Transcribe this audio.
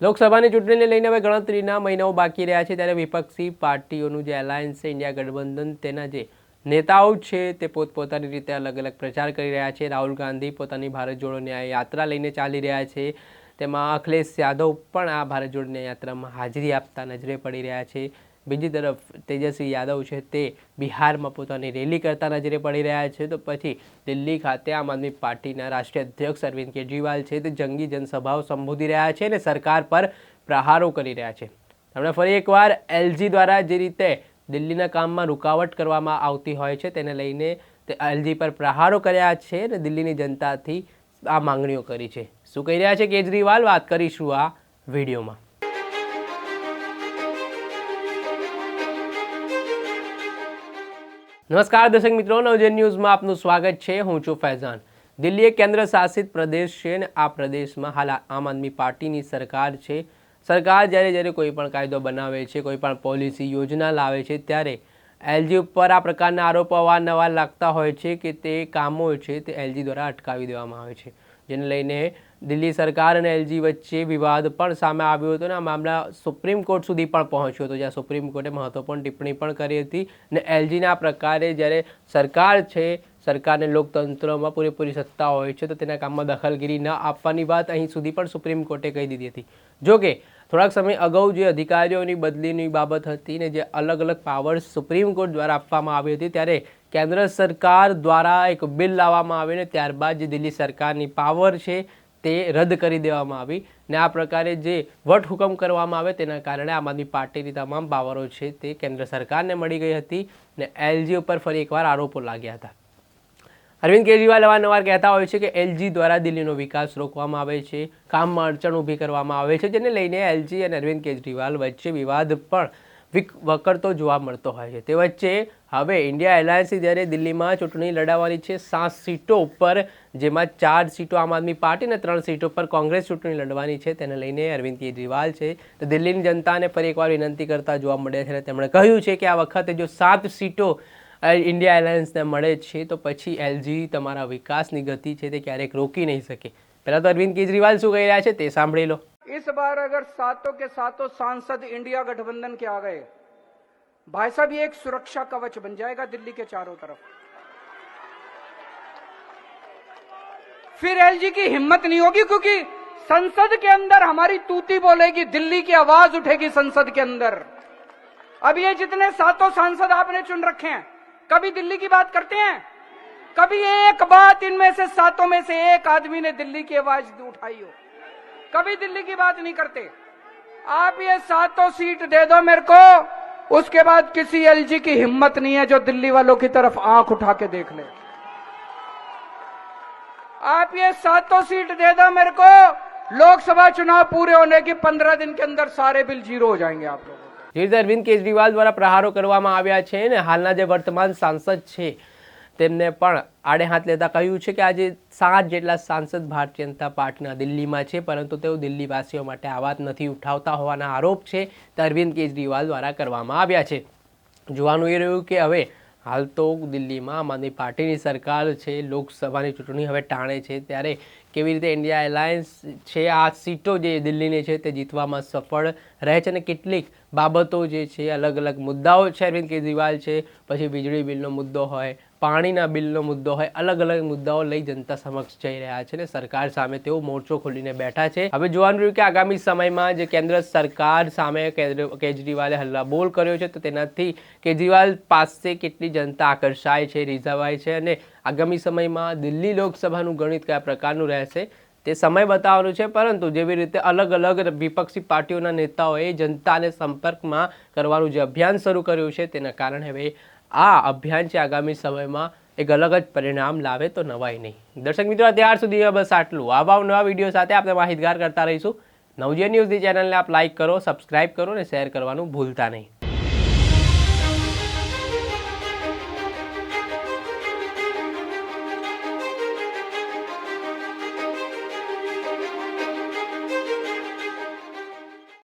લોકસભાની ચૂંટણીને લઈને હવે ગણતરીના મહિનાઓ બાકી રહ્યા છે ત્યારે વિપક્ષી પાર્ટીઓનું જે એલાયન્સ છે, ઇન્ડિયા ગઠબંધન, તેના જે નેતાઓ છે, તે પોતપોતાની રીતે અલગ અલગ પ્રચાર કરી રહ્યા છે. રાહુલ ગાંધી પોતાની ભારત જોડો ન્યાય યાત્રા લઈને ચાલી રહ્યા છે. તેમાં અખિલેશ યાદવ પણ આ ભારત જોડો ન્યાય યાત્રામાં હાજરી આપતા નજરે પડી રહ્યા છે. બીજી તરફ તેજસ્વી યાદવ છે તે બિહારમાં પોતાની રેલી કરતા નજરે પડી રહ્યા છે. તો પછી દિલ્હી ખાતે આમ આદમી પાર્ટીના રાષ્ટ્રીય અધ્યક્ષ અરવિંદ કેજરીવાલ છે તે જંગી જનસભાઓ સંબોધી રહ્યા છે અને સરકાર પર પ્રહારો કરી રહ્યા છે. તેમણે ફરી એકવાર એલજી દ્વારા જે રીતે દિલ્હીના કામમાં રૂકાવટ કરવામાં આવતી હોય છે તેને લઈને તે એલજી પર પ્રહારો કર્યા છે અને દિલ્હીની જનતાથી આ માંગણીઓ કરી છે. શું કહી રહ્યા છે કેજરીવાલ? વાત કરીશું આ વિડીયોમાં. નમસ્કાર દર્શક મિત્રો, નવજન ન્યૂઝમાં આપનું સ્વાગત છે. હું છું ફૈઝાન. દિલ્હી એક કેન્દ્ર શાસિત પ્રદેશ છે અને આ પ્રદેશમાં હાલ આમ આદમી પાર્ટીની સરકાર છે. સરકાર જ્યારે જ્યારે કોઈ પણ કાયદો બનાવે છે, કોઈ પણ પોલિસી યોજના લાવે છે, ત્યારે એલજી ઉપર આ પ્રકારના આરોપો અવારનવાર લાગતા હોય છે કે તે કામો છે તે એલજી દ્વારા અટકાવી દેવામાં આવે છે. જેને લઈને દિલ્હી સરકાર અને એલજી વચ્ચે વિવાદ પણ સામે આવ્યો હતો અને આ મામલા સુપ્રીમ કોર્ટ સુધી પણ પહોંચ્યો હતો, જ્યાં સુપ્રીમ કોર્ટે મહત્વપૂર્ણ ટિપ્પણી પણ કરી હતી અને એલજીના પ્રકારે જ્યારે સરકાર છે સરકારને લોકતંત્રમાં પૂરેપૂરી સત્તા હોય છે, તો તેના કામમાં દખલગીરી ન આપવાની વાત અહીં સુધી પણ સુપ્રીમ કોર્ટે કહી દીધી હતી. જો કે, થોડાક સમય અગાઉ જે અધિકારીઓની બદલીની બાબત હતી ને જે અલગ અલગ પાવર્સ સુપ્રીમ કોર્ટ દ્વારા આપવામાં આવી હતી, ત્યારે કેન્દ્ર સરકાર દ્વારા એક બિલ લાવવામાં આવ્યું ને ત્યારબાદ જે દિલ્હી સરકારની પાવર છે તે રદ કરી દેવામાં આવી ને આ પ્રકારે જે વટહુકમ કરવામાં આવે તેના કારણે આમ આદમી પાર્ટીની તમામ પાવરો છે તે કેન્દ્ર સરકારને મળી ગઈ હતી ને એલજી ઉપર ફરી એકવાર આરોપો લાગ્યા હતા. અરવિંદ કેજરીવાલ અવારનવાર કહેતા હોય છે કે એલજી દ્વારા દિલ્હીનો વિકાસ રોકવામાં આવે છે, કામમાં અડચણ ઊભી કરવામાં આવે છે, જેને લઈને એલજી અને અરવિંદ કેજરીવાલ વચ્ચે વિવાદ પણ વિક, વકરતો જોવા મળતો હોય છે. તે વચ્ચે હવે ઇન્ડિયા એલાયન્સે જ્યારે દિલ્હીમાં ચૂંટણી લડાવવાની છે, સાત સીટો ઉપર, જેમાં ચાર સીટો આમ આદમી પાર્ટી અને ત્રણ સીટો પર કોંગ્રેસ ચૂંટણી લડવાની છે, તેને લઈને અરવિંદ કેજરીવાલ છે, તો દિલ્હીની જનતાને ફરી એકવાર વિનંતી કરતા જોવા મળ્યા છે અને તેમણે કહ્યું છે કે આ વખતે જો સાત સીટો ઇન્ડિયા એલાયન્સને મળે છે તો પછી એલજી તમારા વિકાસની ગતિ છે તે ક્યારેક રોકી નહીં શકે પહેલાં તો અરવિંદ કેજરીવાલ શું કહી રહ્યા છે તે સાંભળી લો इस बार अगर सातों के सातों सांसद इंडिया गठबंधन के आ गए भाई साहब ये एक सुरक्षा कवच बन जाएगा दिल्ली के चारों तरफ फिर एलजी की हिम्मत नहीं होगी क्योंकि संसद के अंदर हमारी तूती बोलेगी दिल्ली की आवाज उठेगी संसद के अंदर अब ये जितने सातों सांसद आपने चुन रखे हैं कभी दिल्ली की बात करते हैं? कभी एक बात इनमें से, सातों में से एक आदमी ने दिल्ली की आवाज़ उठाई हो? कभी दिल्ली की बात नहीं करते। आप ये सातों सीट दे दो मेरे को, उसके बाद किसी एलजी की हिम्मत नहीं है जो दिल्ली वालों की तरफ़ आँख उठा के देख ले। आप ये सातों सीट दे दो मेरे को, लोकसभा चुनाव पूरे होने की पंद्रह दिन के अंदर सारे बिल ज़ीरो हो जाएँगे आप लोगों જે રીતે અરવિંદ કેજરીવાલ દ્વારા પ્રહારો કરવામાં આવ્યા છે ને હાલના જે વર્તમાન સાંસદ છે, તેમને પણ આડે હાથ લેતા કહ્યું છે કે આજે સાત જેટલા સાંસદ ભારતીય જનતા પાર્ટીના દિલ્હીમાં છે, પરંતુ તેઓ દિલ્હીવાસીઓ માટે આ વાત નથી ઉઠાવતા હોવાના આરોપ છે, તે અરવિંદ કેજરીવાલ દ્વારા કરવામાં આવ્યા છે. જોવાનું એ રહ્યું કે હવે હાલ તો દિલ્હીમાં આમ આદમી પાર્ટીની સરકાર છે, લોકસભાની ચૂંટણી હવે ટાણે છે, ત્યારે કેવી રીતે ઇન્ડિયા એલાયન્સ છે? આ સીટો જે દિલ્હીની છે તે જીતવામાં સફળ રહે છે અને કેટલીક બાબતો જે છે અલગ અલગ મુદ્દાઓ છે, અરવિંદ કેજરીવાલ છે, પછી વીજળી બિલનો મુદ્દો હોય, પાણીના બિલનો મુદ્દો હોય અલગ અલગ મુદ્દાઓ લઈ જનતા સમક્ષ જઈ રહ્યા છે ને સરકાર સામે તેઓ મોરચો ખોલીને બેઠા છે. હવે જોવાનું રહ્યું કે આગામી સમયમાં જે કેન્દ્ર સરકાર સામે કેજરીવાલે હલ્લાબોલ કર્યો છે, તો તેનાથી કેજરીવાલ પાસે કેટલી જનતા આકર્ષાય છે, રીઝવાય છે અને આગામી સમયમાં દિલ્હી લોકસભાનું ગણિત કયા પ્રકારનું રહેશે તે સમય બતાવવાનું છે, પરંતુ જેવી રીતે અલગ અલગ વિપક્ષી પાર્ટીઓના નેતાઓએ જનતાને સંપર્કમાં કરવાનું જે અભિયાન શરૂ કર્યું છે, તેના કારણે હવે આ અભિયાન છે આગામી સમયમાં એક અલગ જ પરિણામ લાવે તો નવાય નહીં. દર્શક મિત્રો અત્યાર સુધી બસ આટલું. આવા નવા વીડિયો સાથે આપણે માહિતગાર કરતા રહીશું. નવજીવન ન્યૂઝની ચેનલને આપ લાઇક કરો સબસ્ક્રાઇબ કરો અને શેર કરવાનું ભૂલતા નહીં.